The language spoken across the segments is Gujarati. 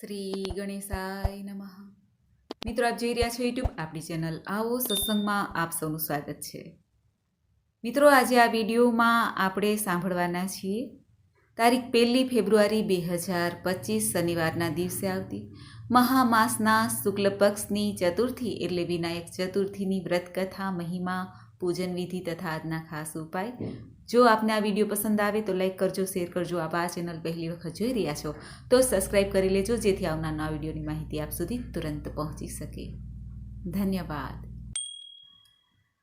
શ્રી ગણેશાય નમઃ. મિત્રો, આપ જોઈ રહ્યા છો યુટ્યુબ આપણી ચેનલ આવો સત્સંગમાં આપ સૌનું સ્વાગત છે. મિત્રો, આજે આ વિડીયોમાં આપણે સાંભળવાના છીએ, તારીખ પહેલી ફેબ્રુઆરી બે હજાર પચીસ શનિવારના દિવસે આવતી મહામાસના શુક્લ પક્ષની ચતુર્થી એટલે વિનાયક ચતુર્થીની વ્રતકથા, મહિમા, પૂજન વિધિ તથા આજના ખાસ ઉપાય જો આપને આ વીડિયો પસંદ આવે તો લાઈક કરજો, શેર કરજો. આપ આ ચેનલ પહેલી વખત જોઈ રહ્યા છો, તો સબસ્ક્રાઈબ કરી લેજો, જેથી આવનાર નવા વિડીયોની માહિતી આપ સુધી તુરંત પહોંચી શકે. ધન્યવાદ.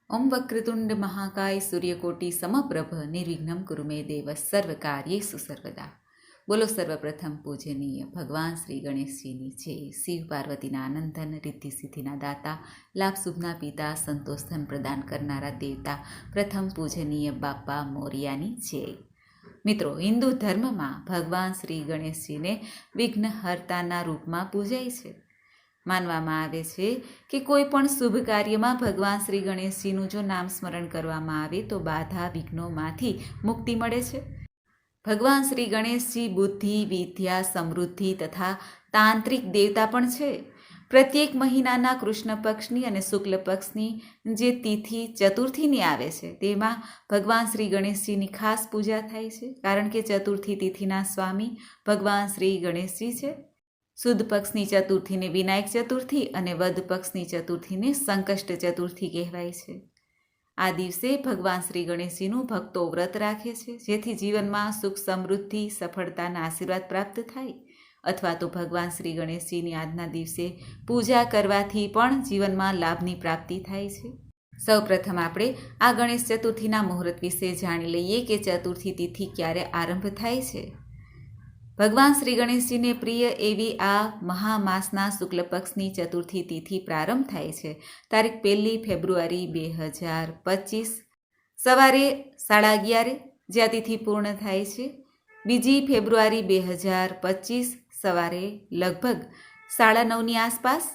ઓમ વક્રતુંડ મહાકાય સૂર્યકોટી સમપ્રભ નિર્વિઘ્નમ કુરુમે દેવ સર્વ કાર્યેષુ સર્વદા. બોલો સર્વપ્રથમ પૂજનીય ભગવાન શ્રી ગણેશજીની છે શિવ પાર્વતીના આનંદન રિદ્ધિ સિદ્ધિના દાતા લાભ શુભના પિતા સંતોષધન પ્રદાન કરનારા દેવતા, પ્રથમ પૂજનીય બાપા મોરિયાની છે મિત્રો, હિન્દુ ધર્મમાં ભગવાન શ્રી ગણેશજીને વિઘ્નહર્તાના રૂપમાં પૂજાય છે. માનવામાં આવે છે કે કોઈ પણ શુભ કાર્યમાં ભગવાન શ્રી ગણેશજીનું જો નામ સ્મરણ કરવામાં આવે તો બાધા વિઘ્નોમાંથી મુક્તિ મળે છે. ભગવાન શ્રી ગણેશજી બુદ્ધિ, વિદ્યા, સમૃદ્ધિ તથા તાંત્રિક દેવતા પણ છે. પ્રત્યેક મહિનાના કૃષ્ણ પક્ષની અને શુક્લ પક્ષની જે તિથિ ચતુર્થીની આવે છે, તેમાં ભગવાન શ્રી ગણેશજીની ખાસ પૂજા થાય છે. કારણ કે ચતુર્થી તિથિના સ્વામી ભગવાન શ્રી ગણેશજી છે. શુદ્ધ પક્ષની ચતુર્થીને વિનાયક ચતુર્થી અને વદ પક્ષની ચતુર્થીને સંકષ્ટ ચતુર્થી કહેવાય છે. આ દિવસે ભગવાન શ્રી ગણેશજીનું ભક્તો વ્રત રાખે છે, જેથી જીવનમાં સુખ સમૃદ્ધિ, સફળતાના આશીર્વાદ પ્રાપ્ત થાય. અથવા તો ભગવાન શ્રી ગણેશજીની આજના દિવસે પૂજા કરવાથી પણ જીવનમાં લાભની પ્રાપ્તિ થાય છે. સૌ પ્રથમ આપણે આ ગણેશ ચતુર્થીના મુહૂર્ત વિશે જાણી લઈએ કે ચતુર્થી તિથિ ક્યારે આરંભ થાય છે. ભગવાન શ્રી ગણેશજીને પ્રિય એવી આ મહામાસના શુક્લ પક્ષની ચતુર્થી તિથિ પ્રારંભ થાય છે. તારીખ પહેલી ફેબ્રુઆરી બે હજાર પચીસ. સવારે સાડા અગિયારે જ્યાં તિથિ પૂર્ણ થાય છે. બીજી ફેબ્રુઆરી બે હજાર પચીસ સવારે લગભગ સાડા નવની આસપાસ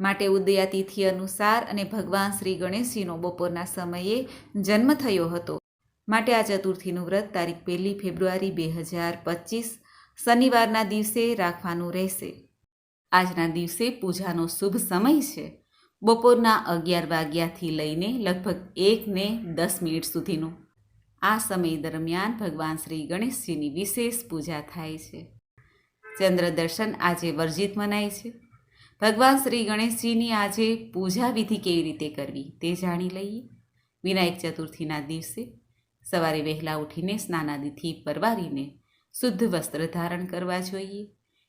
માટે ઉદયા તિથિ અનુસાર અને ભગવાન શ્રી ગણેશજીનો બપોરના સમયે જન્મ થયો હતો. માટે આ ચતુર્થીનું વ્રત તારીખ પહેલી ફેબ્રુઆરી બે હજાર પચીસ શનિવારના દિવસે રાખવાનું રહેશે. આજના દિવસે પૂજાનો શુભ સમય છે. બપોરના અગિયાર વાગ્યાથી લઈને લગભગ એક ને દસ મિનિટ સુધીનો. આ સમય દરમિયાન ભગવાન શ્રી ગણેશજીની વિશેષ પૂજા થાય છે. ચંદ્ર દર્શન આજે વર્જિત મનાય છે. ભગવાન શ્રી ગણેશજીની આજે પૂજા વિધિ કેવી રીતે કરવી તે જાણી લઈએ. વિનાયક ચતુર્થીના દિવસે સવારે વહેલા ઉઠીને સ્નાનાદિથી પરવારીને શુદ્ધ વસ્ત્ર ધારણ કરવા જોઈએ.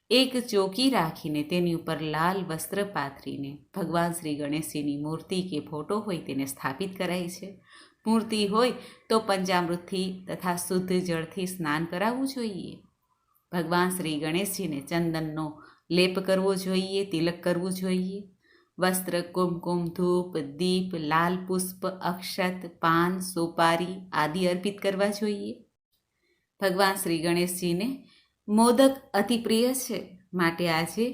એક ચોકી રાખીને તેની ઉપર લાલ વસ્ત્ર પાથરીને ભગવાન શ્રી ગણેશજીની મૂર્તિ કે ફોટો હોય તેને સ્થાપિત કરાય છે. મૂર્તિ હોય તો પંચામૃતથી તથા શુદ્ધ જળથી સ્નાન કરાવવું જોઈએ. ભગવાન શ્રી ગણેશજીને ચંદનનો લેપ કરવો જોઈએ, તિલક કરવું જોઈએ. વસ્ત્ર, કુમકુમ, ધૂપ, દીપ, લાલ પુષ્પ, અક્ષત, પાન, સોપારી આદિ અર્પિત કરવા જોઈએ. ભગવાન શ્રી ગણેશજીને મોદક અતિ પ્રિય છે. માટે આજે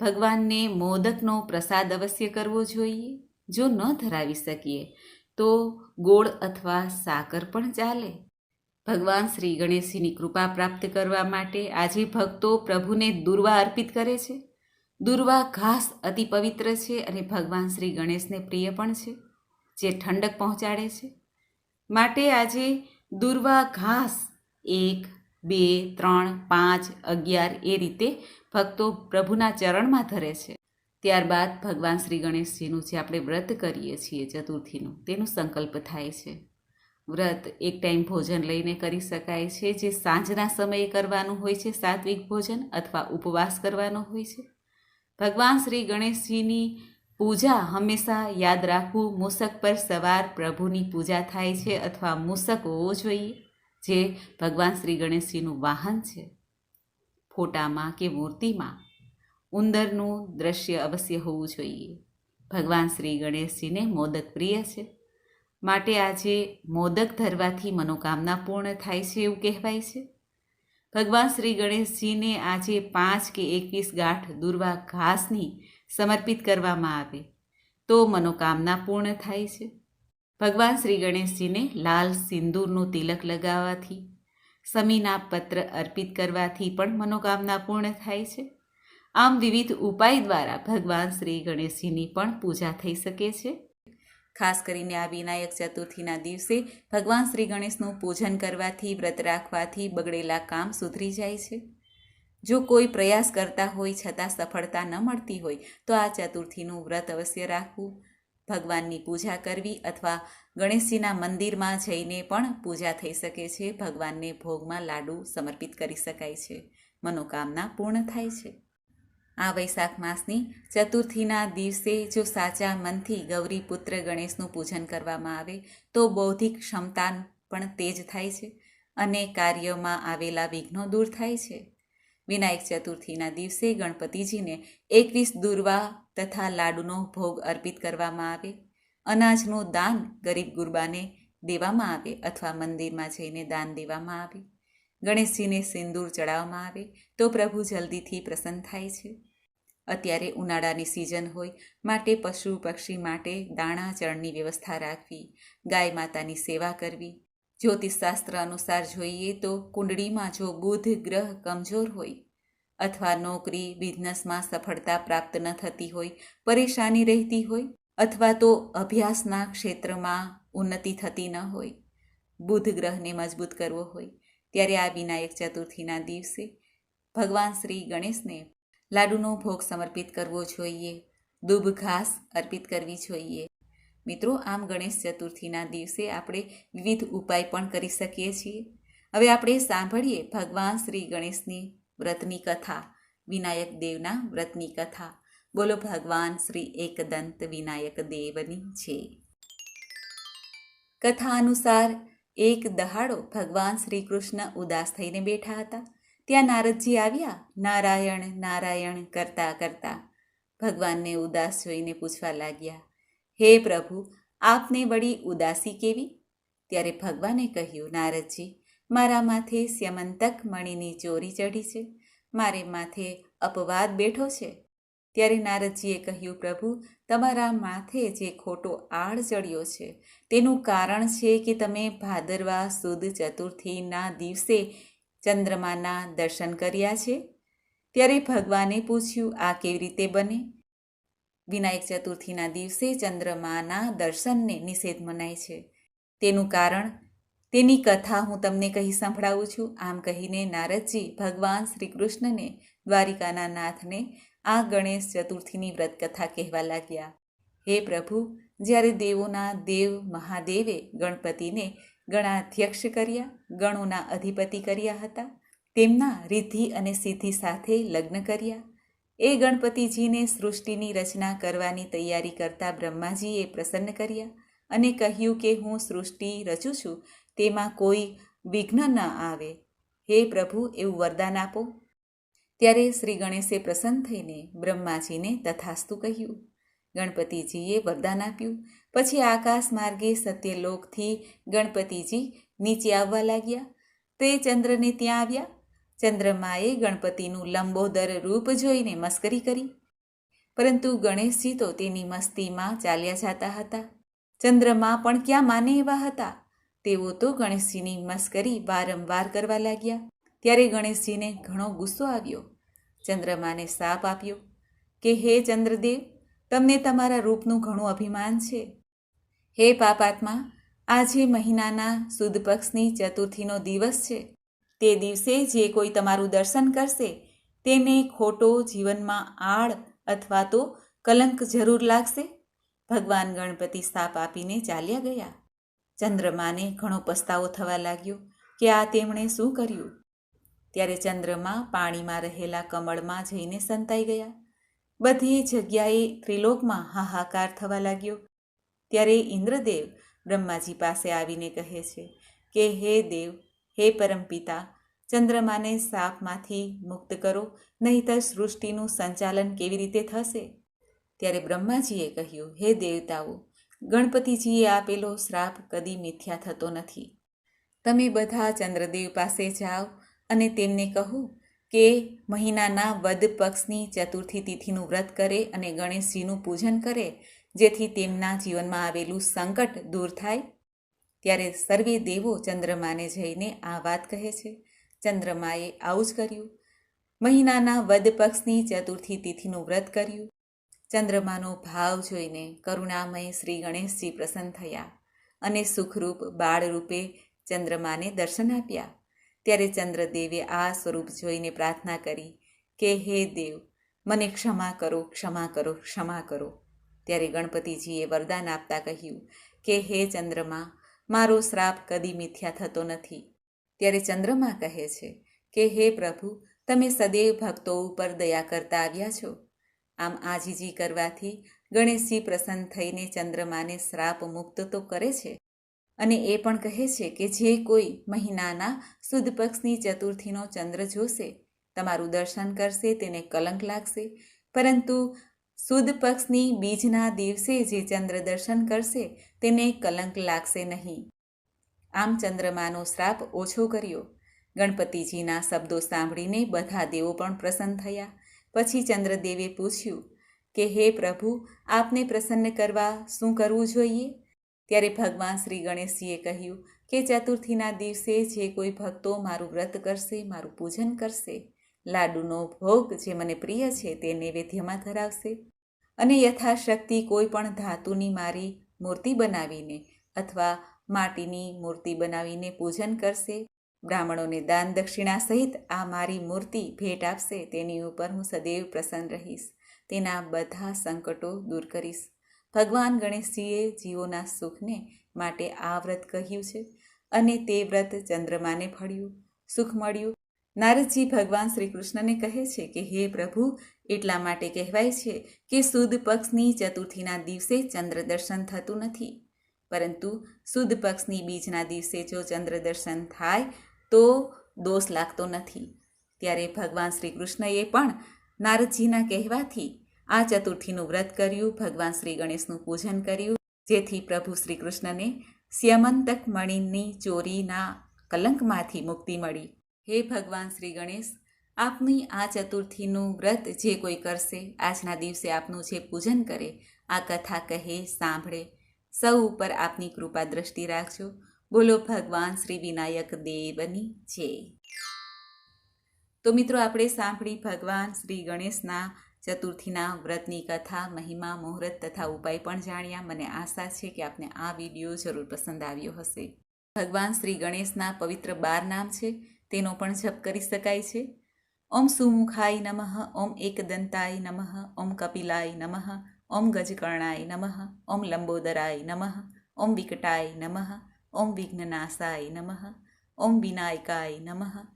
ભગવાનને મોદકનો પ્રસાદ અવશ્ય કરવો જોઈએ. જો ન ધરાવી શકીએ, તો ગોળ અથવા સાકર પણ ચાલે. ભગવાન શ્રી ગણેશજીની કૃપા પ્રાપ્ત કરવા માટે આજે ભક્તો પ્રભુને દુર્વા અર્પિત કરે છે. દુર્વા ઘાસ અતિ પવિત્ર છે અને ભગવાન શ્રી ગણેશને પ્રિય પણ છે, જે ઠંડક પહોંચાડે છે. માટે આજે દુર્વા ઘાસ એક, બે, ત્રણ, પાંચ, અગિયાર એ રીતે ભક્તો પ્રભુના ચરણમાં ધરે છે. ત્યારબાદ ભગવાન શ્રી ગણેશજીનું જે આપણે વ્રત કરીએ છીએ ચતુર્થીનું, તેનું સંકલ્પ થાય છે. વ્રત એક ટાઈમ ભોજન લઈને કરી શકાય છે, જે સાંજના સમયે કરવાનું હોય છે, સાત્વિક ભોજન અથવા ઉપવાસ કરવાનો હોય છે. ભગવાન શ્રી ગણેશજીની પૂજા હંમેશા યાદ રાખવું મૂસક પર સવાર પ્રભુની પૂજા થાય છે અથવા મૂસક હોવો જોઈએ, જે ભગવાન શ્રી ગણેશજીનું વાહન છે. ફોટામાં કે મૂર્તિમાં ઉંદરનું દ્રશ્ય અવશ્ય હોવું જોઈએ. ભગવાન શ્રી ગણેશજીને મોદક પ્રિય છે. માટે આજે મોદક ધરવાથી મનોકામના પૂર્ણ થાય છે એવું કહેવાય છે. ભગવાન શ્રી ગણેશજીને આજે પાંચ કે એકવીસ ગાંઠ દુર્વા ઘાસની સમર્પિત કરવામાં આવે તો મનોકામના પૂર્ણ થાય છે. ભગવાન શ્રી ગણેશજીને લાલ સિંદૂરનું તિલક લગાવવાથી, સમીના પત્ર અર્પિત કરવાથી પણ મનોકામના પૂર્ણ થાય છે. આમ વિવિધ ઉપાય દ્વારા ભગવાન શ્રી ગણેશજીની પણ પૂજા થઈ શકે છે. ખાસ કરીને આ વિનાયક ચતુર્થીના દિવસે ભગવાન શ્રી ગણેશનું પૂજન કરવાથી, વ્રત રાખવાથી બગડેલા કામ સુધરી જાય છે. જો કોઈ પ્રયાસ કરતા હોય, છતાં સફળતા ન મળતી હોય, તો આ ચતુર્થીનું વ્રત અવશ્ય રાખવું. ભગવાનની પૂજા કરવી અથવા ગણેશજીના મંદિરમાં જઈને પણ પૂજા થઈ શકે છે. ભગવાનને ભોગમાં લાડુ સમર્પિત કરી શકાય છે. મનોકામના પૂર્ણ થાય છે. આ વૈશાખ માસની ચતુર્થીના દિવસે જો સાચા મનથી ગૌરી પુત્ર ગણેશનું પૂજન કરવામાં આવે, તો બૌદ્ધિક ક્ષમતા પણ તેજ થાય છે અને કાર્યમાં આવેલા વિઘ્નો દૂર થાય છે. વિનાયક ચતુર્થીના દિવસે ગણપતિજીને એકવીસ દુર્વા તથા લાડુનો ભોગ અર્પિત કરવામાં આવે, અનાજનું દાન ગરીબ ગુરબાને દેવામાં આવે અથવા મંદિરમાં જઈને દાન દેવામાં આવે. ગણેશજીને સિંદૂર ચડાવવામાં આવે, તો પ્રભુ જલ્દીથી પ્રસન્ન થાય છે. અત્યારે ઉનાળાની સિઝન હોય, માટે પશુ પક્ષી માટે દાણા ચણની વ્યવસ્થા રાખવી, ગાય માતાની સેવા કરવી. જ્યોતિષશાસ્ત્ર અનુસાર જોઈએ તો કુંડળીમાં જો બુધ ગ્રહ કમજોર હોય અથવા નોકરી, બિઝનેસમાં સફળતા પ્રાપ્ત ન થતી હોય, પરેશાની રહેતી હોય અથવા તો અભ્યાસના ક્ષેત્રમાં ઉન્નતિ થતી ન હોય, બુધ ગ્રહને મજબૂત કરવો હોય, ત્યારે આ વિનાયક ચતુર્થીના દિવસે ભગવાન શ્રી ગણેશને લાડુનો ભોગ સમર્પિત કરવો જોઈએ. દુબ ઘાસ અર્પિત કરવી જોઈએ. મિત્રો, આમ ગણેશ ચતુર્થીના દિવસે આપણે વિવિધ ઉપાય પણ કરી શકીએ છીએ. હવે આપણે સાંભળીએ ભગવાન શ્રી ગણેશની વ્રતની કથા, વિનાયક દેવના વ્રતની કથા. બોલો, ભગવાન શ્રી એકદંત વિનાયક દેવની છે. કથા અનુસાર એક દહાડો ભગવાન શ્રી કૃષ્ણ ઉદાસ થઈને બેઠા હતા. ત્યાં નારદજી આવ્યા, નારાયણ નારાયણ કરતા કરતા ભગવાનને ઉદાસ જોઈને પૂછવા લાગ્યા, હે પ્રભુ, આપને વળી ઉદાસી કેવી? ત્યારે ભગવાને કહ્યું, નારદજી, મારા માથે સ્યમંતક મણીની ચોરી ચઢી છે, મારે માથે અપવાદ બેઠો છે. ત્યારે નારદજીએ કહ્યું, પ્રભુ, તમારા માથે જે ખોટો આડ ચડ્યો છે, તેનું કારણ છે કે તમે ભાદરવા સુદ ચતુર્થીના દિવસે ચંદ્રમાના દર્શન કર્યા છે. ત્યારે ભગવાને પૂછ્યું, આ કેવી રીતે બને? વિનાયક ચતુર્થીના દિવસે ચંદ્રમાના દર્શનને નિષેધ મનાય છે. તેનું કારણ, તેની કથા હું તમને કહી સંભળાવું છું. આમ કહીને નારદજી ભગવાન શ્રી કૃષ્ણને દ્વારિકાના નાથને આ ગણેશ ચતુર્થીની વ્રતકથા કહેવા લાગ્યા. હે પ્રભુ, જ્યારે દેવોના દેવ મહાદેવે ગણપતિને ગણાધ્યક્ષ કર્યા, ગણોના અધિપતિ કર્યા હતા, તેમના રિદ્ધિ અને સિદ્ધિ સાથે લગ્ન કર્યા. એ ગણપતિજીને સૃષ્ટિની રચના કરવાની તૈયારી કરતા બ્રહ્માજીએ પ્રસન્ન કર્યા અને કહ્યું કે હું સૃષ્ટિ રચું છું, તેમાં કોઈ વિઘ્ન ન આવે. હે પ્રભુ, એવું વરદાન આપો. ત્યારે શ્રી ગણેશે પ્રસન્ન થઈને બ્રહ્માજીને તથાસ્તુ કહ્યું. ગણપતિજીએ વરદાન આપ્યું. પછી આકાશ માર્ગે સત્યલોકથી ગણપતિજી નીચે આવવા લાગ્યા. તે ચંદ્રને ત્યાં આવ્યા. ચંદ્રમાએ ગણપતિનું લંબોદર રૂપ જોઈને મસ્કરી કરી. પરંતુ ગણેશજી તો તેની મસ્તીમાં ચાલ્યા જતા હતા. ચંદ્રમા પણ ક્યાં માને એવા હતા? તેઓ તો ગણેશજીની મસ્કરી વારંવાર કરવા લાગ્યા. ત્યારે ગણેશજીને ઘણો ગુસ્સો આવ્યો. ચંદ્રમાને સાપ આપ્યો કે, હે ચંદ્રદેવ તમને તમારા રૂપનું ઘણું અભિમાન છે. હે પાપાત્મા, આજે મહિનાના સુદ પક્ષની ચતુર્થીનો દિવસ છે. તે દિવસે જે કોઈ તમારું દર્શન કરશે, તેને ખોટો જીવનમાં આળ અથવા તો કલંક જરૂર લાગશે. ભગવાન ગણપતિ સાપ આપીને ચાલ્યા ગયા. ચંદ્રમાને ઘણો પસ્તાવો થવા લાગ્યો કે આ તેમણે શું કર્યું? ત્યારે ચંદ્રમા પાણીમાં રહેલા કમળમાં જઈને સંતાઈ ગયા. બધી જગ્યાએ ત્રિલોકમાં હાહાકાર થવા લાગ્યો. ત્યારે ઇન્દ્રદેવ બ્રહ્માજી પાસે આવીને કહે છે કે, હે દેવ, હે પરમપિતા, ચંદ્રમાને સાપમાંથી મુક્ત કરો, નહીંતર સૃષ્ટિનું સંચાલન કેવી રીતે થશે? ત્યારે બ્રહ્માજીએ કહ્યું, હે દેવતાઓ, ગણપતિજીએ આપેલો શ્રાપ કદી મિથ્યા થતો નથી. તમે બધા ચંદ્રદેવ પાસે જાઓ અને તેમને કહો કે મહિનાના વદ પક્ષની ચતુર્થી તિથિનું વ્રત કરે અને ગણેશજીનું પૂજન કરે, જેથી તેમના જીવનમાં આવેલું સંકટ દૂર થાય. ત્યારે સર્વે દેવો ચંદ્રમાને જઈને આ વાત કહે છે. ચંદ્રમાએ આવું જ કર્યું. મહિનાના વદ પક્ષની ચતુર્થી તિથિનું વ્રત કર્યું. ચંદ્રમાનો ભાવ જોઈને કરુણામય શ્રી ગણેશજી પ્રસન્ન થયા અને સુખરૂપ બાળરૂપે ચંદ્રમાને દર્શન આપ્યા. ત્યારે ચંદ્રદેવે આ સ્વરૂપ જોઈને પ્રાર્થના કરી કે, હે દેવ, મને ક્ષમા કરો ક્ષમા કરો ક્ષમા કરો. ત્યારે ગણપતિજીએ વરદાન આપતા કહ્યું કે, હે ચંદ્રમા, મારો શ્રાપ કદી મિથ્યા થતો નથી. ત્યારે ચંદ્રમા કહે છે કે, હે પ્રભુ, તમે સદૈવ ભક્તો ઉપર દયા કરતા આવ્યા છો. આમ આજીજી કરવાથી ગણેશજી પ્રસન્ન થઈને ચંદ્રમાને શ્રાપ મુક્ત તો કરે છે અને એ પણ કહે છે કે જે કોઈ મહિનાના સુદ પક્ષની ચતુર્થીનો ચંદ્ર જોશે, તમારું દર્શન કરશે, તેને કલંક લાગશે. પરંતુ સુદ પક્ષની બીજના દિવસે જે ચંદ્ર દર્શન કરશે, તેને કલંક લાગશે નહીં. આમ ચંદ્રમાનો શ્રાપ ઓછો કર્યો. ગણપતિજીના શબ્દો સાંભળીને બધા દેવો પણ પ્રસન્ન થયા. પછી ચંદ્રદેવે પૂછ્યું કે, હે પ્રભુ, આપને પ્રસન્ન કરવા શું કરવું જોઈએ? ત્યારે ભગવાન શ્રી ગણેશજીએ કહ્યું કે ચતુર્થીના દિવસે જે કોઈ ભક્તો મારું વ્રત કરશે, મારું પૂજન કરશે, લાડુનો ભોગ જે મને પ્રિય છે તે નૈવેદ્યમાં ધરાવશે અને યથાશક્તિ કોઈ પણ ધાતુની મારી મૂર્તિ બનાવીને અથવા માટીની મૂર્તિ બનાવીને પૂજન કરશે, બ્રાહ્મણોને દાન દક્ષિણા સહિત આ મારી મૂર્તિ ભેટ આપશે, તેની ઉપર હું સદૈવ પ્રસન્ન રહીશ, તેના બધા સંકટો દૂર કરીશ. ભગવાન ગણેશજીએ જીવોના સુખને માટે આ વ્રત કહ્યું છે અને તે વ્રત ચંદ્રમાને ફળ્યું, સુખ મળ્યું. નારદજી ભગવાન શ્રી કૃષ્ણને કહે છે કે, હે પ્રભુ, એટલા માટે કહેવાય છે કે સુદ પક્ષની ચતુર્થીના દિવસે ચંદ્ર દર્શન થતું નથી. પરંતુ સુદ પક્ષની બીજના દિવસે જો ચંદ્ર દર્શન થાય, તો દોષ લાગતો નથી. ત્યારે ભગવાન શ્રી કૃષ્ણએ પણ નારદજીના કહેવાથી આ ચતુર્થીનું વ્રત કર્યું, ભગવાન શ્રી ગણેશનું પૂજન કર્યું, જેથી પ્રભુ શ્રી કૃષ્ણને સ્યમંતક મણિની ચોરીના કલંકમાંથી મુક્તિ મળી. હે ભગવાન શ્રી ગણેશ, આપની આ ચતુર્થીનું વ્રત જે કોઈ કરશે, આજના દિવસે આપનું જે પૂજન કરે, આ કથા કહે, સાંભળે. સૌ ઉપર આપની કૃપા દ્રષ્ટિ રાખજો. બોલો, ભગવાન શ્રી વિનાયક દેવની જય. તો મિત્રો, આપણે સાંભળી ભગવાન શ્રી ગણેશના ચતુર્થીના વ્રતની કથા, મહિમા, મુહૂર્ત તથા ઉપાય પણ જાણ્યા. મને આશા છે કે આપને આ વીડિયો જરૂર પસંદ આવ્યો હશે. ભગવાન શ્રી ગણેશના પવિત્ર બાર નામ છે, તેનો પણ જપ કરી શકાય છે. ઓમ સુમુખાય નમઃ, ઓમ એકદંતાય નમઃ, ઓમ કપિલાય નમઃ, ઓમ ગજકર્ણાય નમઃ, ઓમ લંબોદરાય નમઃ, ઓમ વિકટાય નમઃ, ઓમ વિઘ્નનાશાય નમઃ, ઓમ વિનાયકાય નમઃ,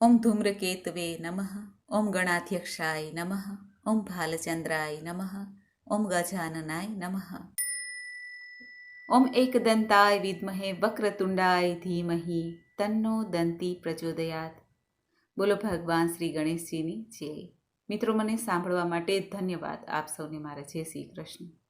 ઓમ ધૂમ્રકેતવે નમઃ ઓમ ગણાધ્યક્ષાય નમઃ, ઓમ ભાલચંદ્રાય નમઃ, ઓમ ગજાનનાય નમઃ. ઓમ એકદંતાય વિદ્મહે વક્રતુંડાય ધીમહિ, તન્નો દંતી પ્રચોદયાત. બોલો ભગવાન શ્રી ગણેશજીની જય. મિત્રો, મને સાંભળવા માટે ધન્યવાદ. આપ સૌને મારા જય શ્રી કૃષ્ણ.